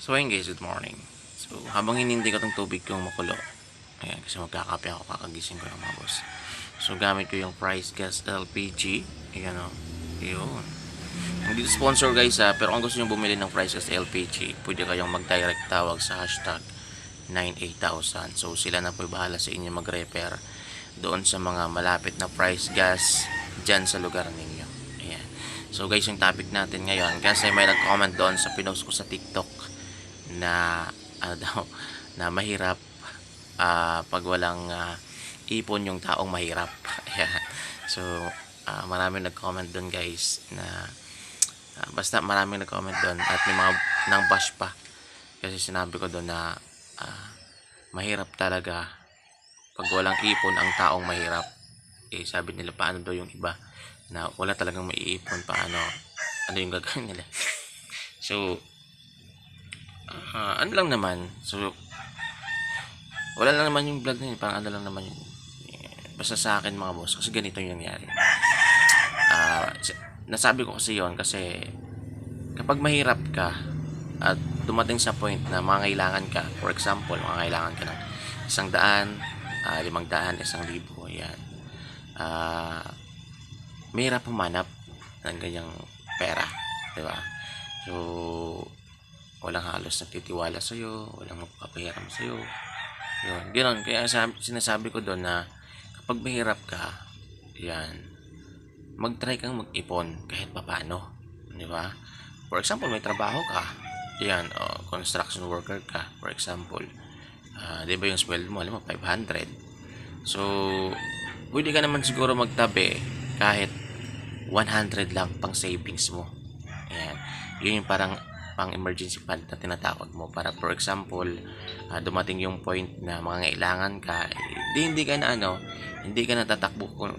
So ayun guys, good morning. So habang hinindi ko tong tubig kong makulo, ayan, kasi magkakape ako kakagising ko ng mga boss. So gamit ko yung Price Gas LPG. Ayan o. Yun. Hindi sponsor guys ha, pero kung gusto nyo bumili ng Price Gas LPG, pwede kayong mag-direct tawag sa hashtag 98000. So sila na po bahala sa inyo mag-repair doon sa mga malapit na price gas dyan sa lugar ninyo. Ayan. So guys, yung topic natin ngayon, kasi may nag-comment doon sa pinost ko sa TikTok na ano daw, na mahirap ah, pag walang ah, ipon yung taong mahirap. So, ah, maraming nag-comment doon guys na ah, basta maraming nag-comment doon at may mga nang bash pa. Kasi sinabi ko doon na ah, mahirap talaga pag walang ipon ang taong mahirap. Eh, sabi nila paano daw yung iba na wala talagang maiipon paano ano yung gagawin nila. So, ah, ano lang naman. So, wala lang naman yung vlog na yun. Parang ano lang naman yun. Eh, Basta sa akin mga boss. Kasi ganito yung nangyari. Si- nasabi ko kasi yon kasi kapag mahirap ka at dumating sa point na mangailangan ka, for example, mangailangan ka ng isang daan, ah, limang daan, isang libo, yan. Ah, mahirap humanap ng ganyang pera, di ba? So, walang halos nagtitiwala sa'yo, walang magpapahiram sa'yo. Yun, ganoon. Kaya sabi, sinasabi ko doon na kapag mahirap ka, yan, mag-try kang mag-ipon kahit papano. Di ba? For example, may trabaho ka. Yan, o construction worker ka, for example. Ah, di ba yung sweldo mo, alam mo, 500. So, pwede ka naman siguro magtabi kahit 100 lang pang savings mo. Ayan. Yun yung parang pang emergency fund na tinatawag mo. Para for example ah, dumating yung point na mangangailangan ka eh, di, hindi ka na ano hindi ka natatakbo kung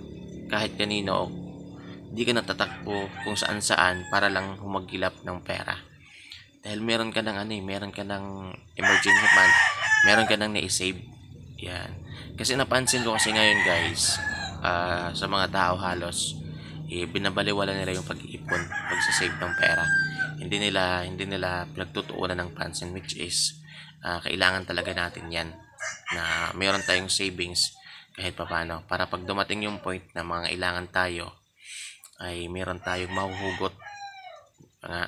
kahit kanino o hindi ka natatakbo kung saan saan para lang humagilap ng pera. Dahil meron ka ng ano eh, meron ka ng emergency fund meron ka ng na-save yan. Kasi napansin ko kasi ngayon guys ah, sa mga tao halos eh, binabaliwala nila yung pag-iipon, pag-save ng pera. Hindi nila hindi nila pinagtutuunan ng pansin which is ah, kailangan talaga natin 'yan na mayroon tayong savings kahit papaano para pag dumating yung point na mga kailangan tayo ay meron tayong mahuhugot. Nga,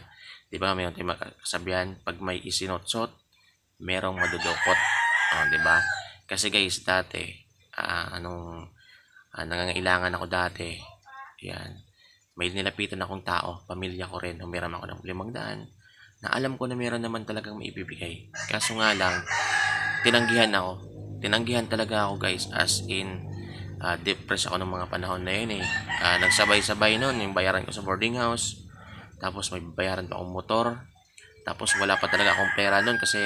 'di ba? Mayroon tayong makasabihan pag may isinutsot, merong madudukot. Oh, 'di ba? Kasi guys, dati ah, anong ah, nangangailangan ako dati yan. May nilapitan akong tao, pamilya ko rin, humiram ako ng limang daan, na alam ko na meron naman talagang maibibigay. Kaso nga lang, tinanggihan ako. Tinanggihan talaga ako guys, as in, uh, depressed ako ng mga panahon na yun eh. Ah, nagsabay-sabay nun, yung bayaran ko sa boarding house, tapos may bayaran pa akong motor, tapos wala pa talaga akong pera nun kasi,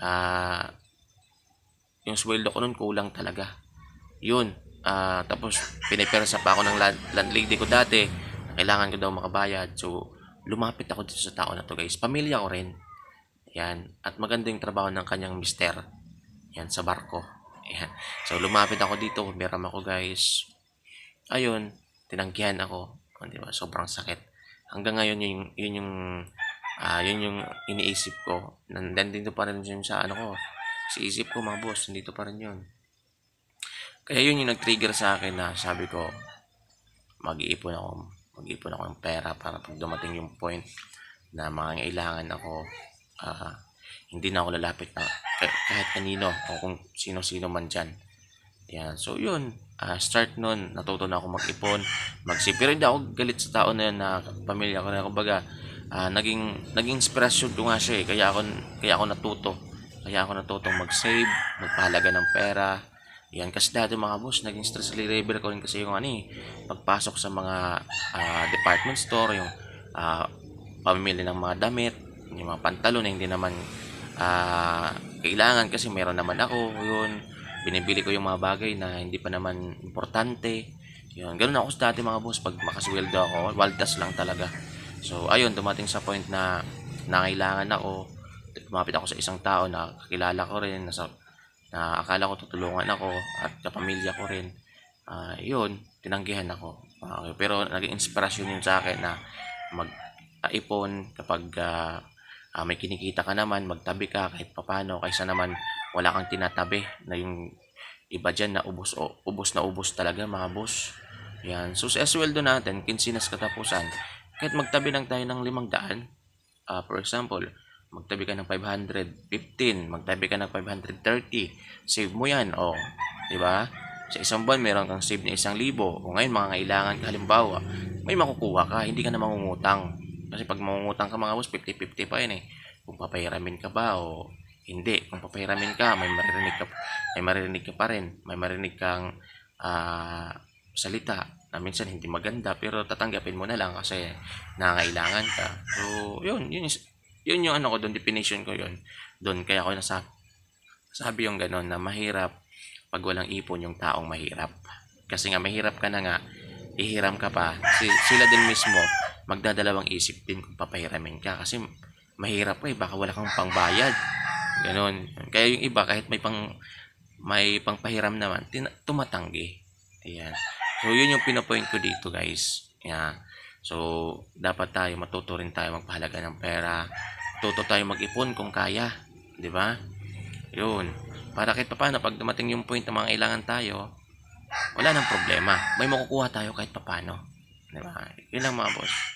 ah, yung sweldo ko nun kulang talaga. Yun, Ah, tapos pinipersa pa ako ng land- landlady ko dati. Kailangan ko daw makabayad. So, lumapit ako dito sa tao na to guys. Pamilya ko rin. Yan. At maganda yung trabaho ng kanyang mister. Yan, sa barko. Yan. So, lumapit ako dito. Humiram ako guys. Ayun, tinanggihan ako. Oh, di ba? Sobrang sakit. Hanggang ngayon, yun, yun yung ah yun yung iniisip ko. Nandito pa rin yun sa ano ko. Sa isip ko, mga boss. Nandito pa rin yun. Kaya yun yung nag-trigger sa akin na sabi ko, mag-iipon ako, mag-iipon ako ng pera para pag dumating yung point na mangangailangan ako, ah, hindi na ako lalapit na kah- kahit kanino o kung sino-sino man dyan. Yan. So, yun. ah, start nun, natuto na ako mag-ipon, mag-save. Pero hindi ako galit sa tao na yun na pamilya ko na. Kumbaga, ah, naging, naging inspirasyon ko nga siya eh. Kaya ako, kaya ako natuto. Kaya ako natutong mag-save, magpahalaga ng pera, yan, kasi dati mga boss, naging stress reliever ko rin kasi yung ano eh, pagpasok sa mga ah, department store, yung ah, pamimili ng mga damit, yung mga pantalon na hindi naman ah, kailangan kasi meron naman ako, yun, binibili ko yung mga bagay na hindi pa naman importante, yun, ganun ako dati mga boss, pag makasweldo ako, waldas lang talaga. So, ayun, dumating sa point na nangailangan ako, lumapit ako sa isang tao na kakilala ko rin, nasa na akala ko tutulungan ako at kapamilya ko rin. Ah, yun, tinanggihan ako. Ah, pero naging inspirasyon yun sa akin na mag-ipon kapag ah, ah, may kinikita ka naman, magtabi ka kahit papano, kaysa naman wala kang tinatabi na yung iba dyan na ubos, o, ubos na ubos talaga mga boss. Yan. So sa sweldo natin, kinsinas katapusan, kahit magtabi lang tayo ng limang daan, ah, for example, magtabi ka ng 515, magtabi ka ng 530, save mo yan, o, di ba? Sa isang buwan, meron kang save na isang libo. O ngayon, mga kailangan ka, halimbawa, may makukuha ka, hindi ka na mangungutang. Kasi pag mangungutang ka mga boss, 50-50 pa yun eh. Kung papahiramin ka ba o hindi. Kung papahiramin ka, may maririnig ka, may maririnig ka pa rin. May marinig kang ah, salita na minsan hindi maganda pero tatanggapin mo na lang kasi nangangailangan ka. So, yun, yun, yun yung ano ko doon, definition ko yun. Doon, kaya ako nasa, sabi yung gano'n na mahirap pag walang ipon yung taong mahirap. Kasi nga mahirap ka na nga, ihiram ka pa. Si, sila din mismo magdadalawang isip din kung papahiramin ka kasi mahirap ka eh, baka wala kang pangbayad. Ganon. Kaya yung iba kahit may pang may pangpahiram naman, tina, tumatanggi. Ayan. So yun yung pinapoint ko dito guys. Ayan. So dapat tayo matuto rin tayo magpahalaga ng pera. Tuto tayo mag-ipon kung kaya, 'di ba? Yun. Para kahit paano pag dumating yung point na mga kailangan tayo, wala nang problema. May makukuha tayo kahit papano. Di ba? Yun lang mga boss.